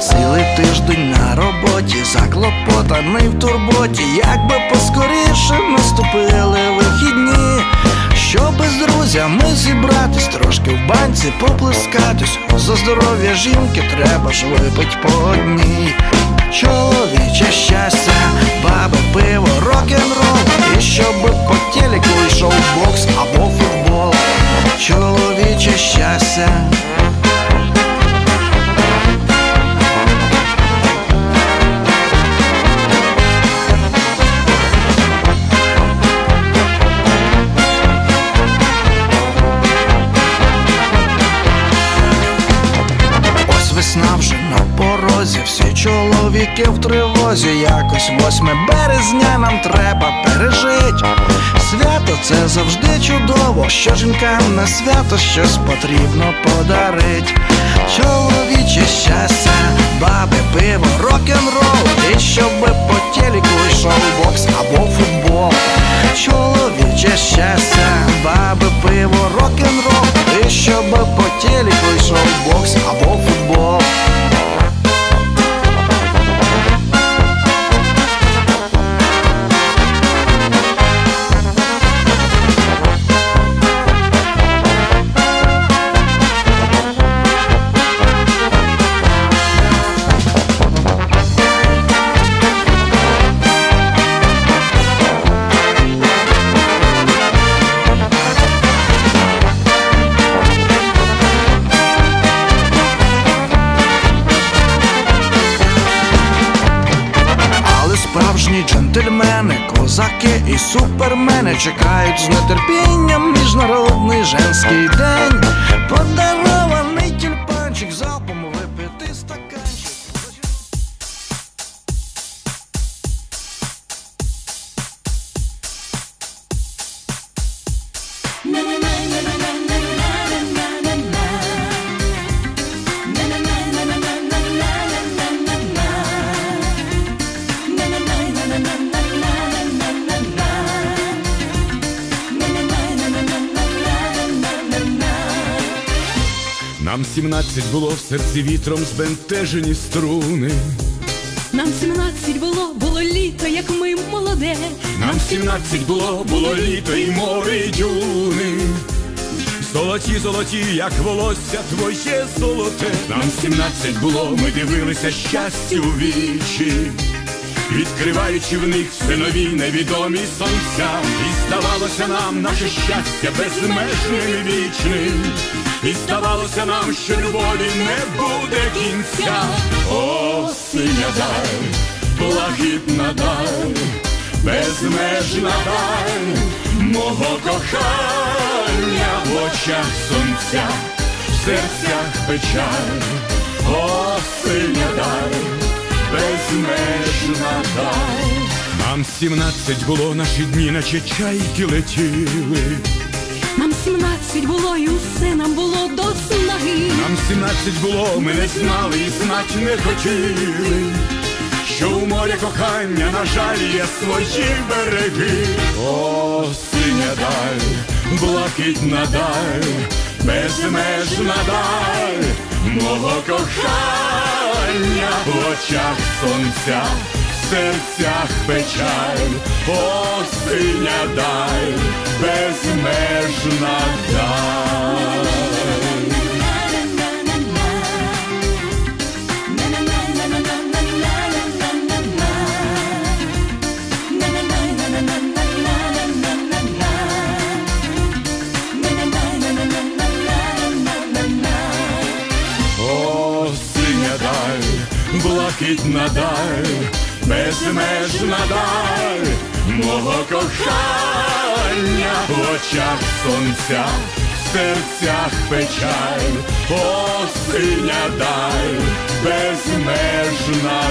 Цілий тиждень на роботі, заклопотаний в турботі, як би поскоріше наступили вихідні, Щоби з друзями зібратись, трошки в банці поплескатись, за здоров'я жінки треба ж випить по одній. Чоловіче щастя, баби, пиво, рок-н-рол І щоб по телеку йшов бокс або футбол. Чоловіче щастя. Весна вже на порозі, всі чоловіки в тривозі, якось 8 березня нам треба пережить. Свято це завжди чудово, що жінкам на свято щось потрібно подарить. Чоловіче щастя, баби, пиво, рок-н-рол І щоб по телеку йшов бокс або футбол. Справжні джентльмени, козаки і супермени чекають з нетерпінням міжнародний женський день. Подарований Нам сімнадцять було в серці вітром збентежені струни. Нам сімнадцять було, було літо, як ми молоде. Нам сімнадцять було, було літо і море і дюни. Золоті, золоті, як волосся твоє золоте. Нам сімнадцять було, ми дивилися щастю у вічі, відкриваючи в них все нові невідомі сонця. І здавалося нам наше щастя безмежним і вічним. І здавалося нам, що любові не буде кінця. О, синя даль, блакитна даль, безмежна даль мого кохання в очах сонця, в серцях печаль, о, синя даль, безмежна даль. Нам сімнадцять було наші дні, наче чайки летіли. Нам сімнадцять було, і усе нам було до снаги. Нам сімнадцять було, ми не знали і знать не хотіли, що у моря кохання, на жаль, є свої береги. О, синя даль, блакитна даль, безмежна даль мого кохання в очах сонця, в серцях печаль, о, синя даль, безмежна даль. О, синя даль, блакитна даль, безмежна даль мого кохання в очах сонця, в серцях печаль, о, синя даль, безмежна.